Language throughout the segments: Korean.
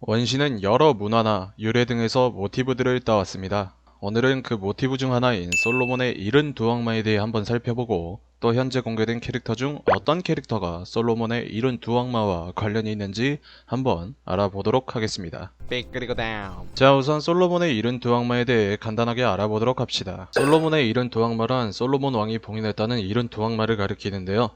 원신은 여러 문화나 유래 등에서 모티브들을 따왔습니다. 오늘은 그 모티브 중 하나인 솔로몬의 이른 두 악마에 대해 한번 살펴보고 또 현재 공개된 캐릭터 중 어떤 캐릭터가 솔로몬의 이른 두 악마와 관련이 있는지 한번 알아보도록 하겠습니다. 다운 자 우선 솔로몬의 이른 두 악마에 대해 간단하게 알아보도록 합시다. 솔로몬의 이른 두 악마란 솔로몬 왕이 봉인했다는 이른 두 악마를 가리키는데요.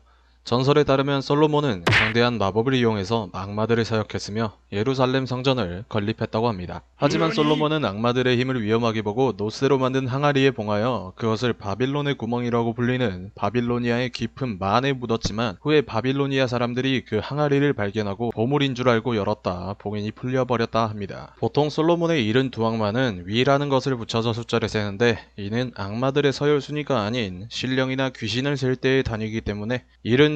전설에 따르면 솔로몬은 강대한 마법을 이용해서 악마들을 사역했으며 예루살렘 성전을 건립했다고 합니다. 하지만 솔로몬은 악마들의 힘을 위험하게 보고 노스로 만든 항아리에 봉하여 그것을 바빌론의 구멍이라고 불리는 바빌로니아의 깊은 만에 묻었지만 후에 바빌로니아 사람들이 그 항아리를 발견하고 보물인 줄 알고 열었다 봉인이 풀려버렸다 합니다. 보통 솔로몬의 이른 두 악마는 위라는 것을 붙여서 숫자를 세는데 이는 악마들의 서열 순위가 아닌 신령이나 귀신을 셀 때의 단위이기 때문에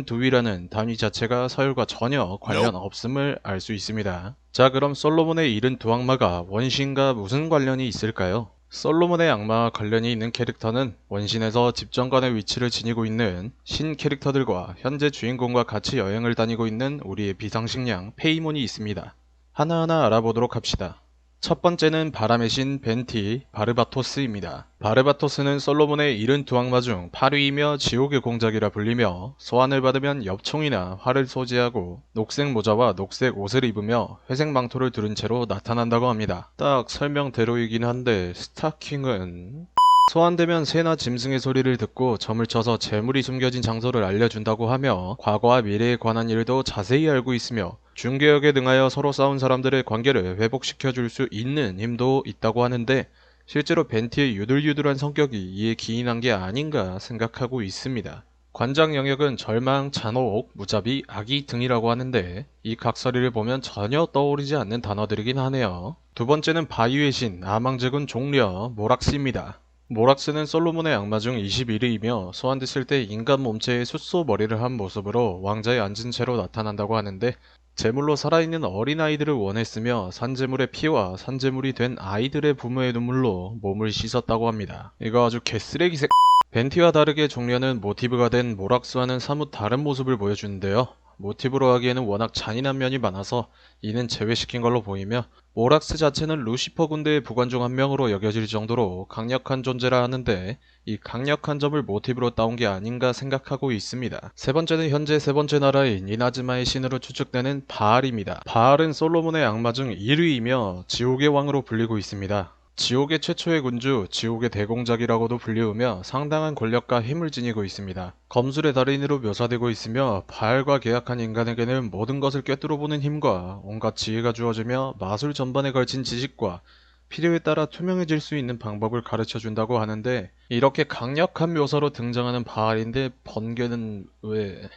두위라는 단위 자체가 서열과 전혀 관련 없음을 알 수 있습니다. 자 그럼 솔로몬의 이른 두 악마가 원신과 무슨 관련이 있을까요? 솔로몬의 악마와 관련이 있는 캐릭터는 원신에서 집정관의 위치를 지니고 있는 신 캐릭터들과 현재 주인공과 같이 여행을 다니고 있는 우리의 비상식량 페이몬이 있습니다. 하나하나 알아보도록 합시다. 첫 번째는 바람의 신 벤티 바르바토스입니다. 바르바토스는 솔로몬의 이른 두 악마 중 8위이며 지옥의 공작이라 불리며 소환을 받으면 엽총이나 활을 소지하고 녹색 모자와 녹색 옷을 입으며 회색 망토를 두른 채로 나타난다고 합니다. 딱 설명대로이긴 한데 스타킹은 소환되면 새나 짐승의 소리를 듣고 점을 쳐서 재물이 숨겨진 장소를 알려준다고 하며 과거와 미래에 관한 일도 자세히 알고 있으며 중개역에 등하여 서로 싸운 사람들의 관계를 회복시켜 줄 수 있는 힘도 있다고 하는데 실제로 벤티의 유들유들한 성격이 이에 기인한 게 아닌가 생각하고 있습니다. 관장 영역은 절망, 잔혹, 무자비, 악의 등이라고 하는데 이 각설이를 보면 전혀 떠오르지 않는 단어들이긴 하네요. 두 번째는 바위의 신, 아망제군 종려, 모락스입니다. 모락스는 솔로몬의 악마 중 21위이며 소환됐을 때 인간 몸체에 숫소 머리를 한 모습으로 왕자에 앉은 채로 나타난다고 하는데 제물로 살아있는 어린아이들을 원했으며 산제물의 피와 산제물이 된 아이들의 부모의 눈물로 몸을 씻었다고 합니다. 이거 아주 개쓰레기 새... 벤티와 다르게 종려는 모티브가 된 모락스와는 사뭇 다른 모습을 보여주는데요. 모티브로 하기에는 워낙 잔인한 면이 많아서 이는 제외시킨 걸로 보이며 모락스 자체는 루시퍼 군대의 부관 중 한 명으로 여겨질 정도로 강력한 존재라 하는데 이 강력한 점을 모티브로 따온 게 아닌가 생각하고 있습니다. 세 번째는 현재 세 번째 나라인 이나즈마의 신으로 추측되는 바알입니다. 바알은 솔로몬의 악마 중 1위이며 지옥의 왕으로 불리고 있습니다. 지옥의 최초의 군주, 지옥의 대공작이라고도 불리우며 상당한 권력과 힘을 지니고 있습니다. 검술의 달인으로 묘사되고 있으며 바알과 계약한 인간에게는 모든 것을 꿰뚫어보는 힘과 온갖 지혜가 주어지며 마술 전반에 걸친 지식과 필요에 따라 투명해질 수 있는 방법을 가르쳐 준다고 하는데 이렇게 강력한 묘사로 등장하는 바알인데 번개는 왜...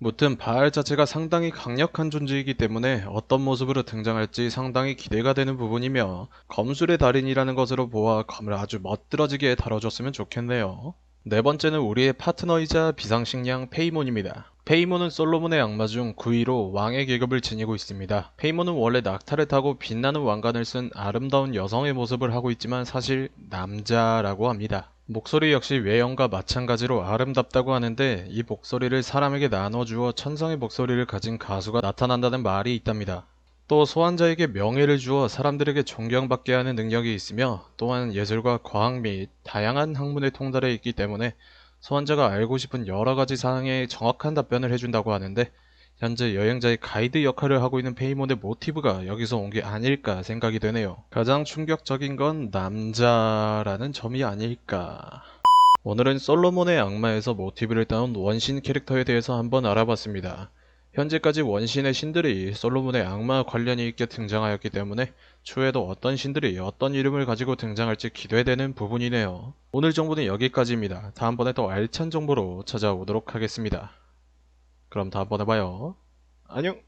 무튼 바알 자체가 상당히 강력한 존재이기 때문에 어떤 모습으로 등장할지 상당히 기대가 되는 부분이며 검술의 달인이라는 것으로 보아 검을 아주 멋들어지게 다뤄줬으면 좋겠네요. 네 번째는 우리의 파트너이자 비상식량 페이몬입니다. 페이몬은 솔로몬의 악마 중 9위로 왕의 계급을 지니고 있습니다. 페이몬은 원래 낙타를 타고 빛나는 왕관을 쓴 아름다운 여성의 모습을 하고 있지만 사실 남자라고 합니다. 목소리 역시 외형과 마찬가지로 아름답다고 하는데 이 목소리를 사람에게 나눠주어 천성의 목소리를 가진 가수가 나타난다는 말이 있답니다. 또 소환자에게 명예를 주어 사람들에게 존경받게 하는 능력이 있으며 또한 예술과 과학 및 다양한 학문에 통달해 있기 때문에 소환자가 알고 싶은 여러 가지 사항에 정확한 답변을 해준다고 하는데 현재 여행자의 가이드 역할을 하고 있는 페이몬의 모티브가 여기서 온 게 아닐까 생각이 되네요. 가장 충격적인 건 남자라는 점이 아닐까. 오늘은 솔로몬의 악마에서 모티브를 따온 원신 캐릭터에 대해서 한번 알아봤습니다. 현재까지 원신의 신들이 솔로몬의 악마 관련이 있게 등장하였기 때문에 추후에도 어떤 신들이 어떤 이름을 가지고 등장할지 기대되는 부분이네요. 오늘 정보는 여기까지입니다. 다음번에 더 알찬 정보로 찾아오도록 하겠습니다. 그럼 다음번에 봐요. 안녕!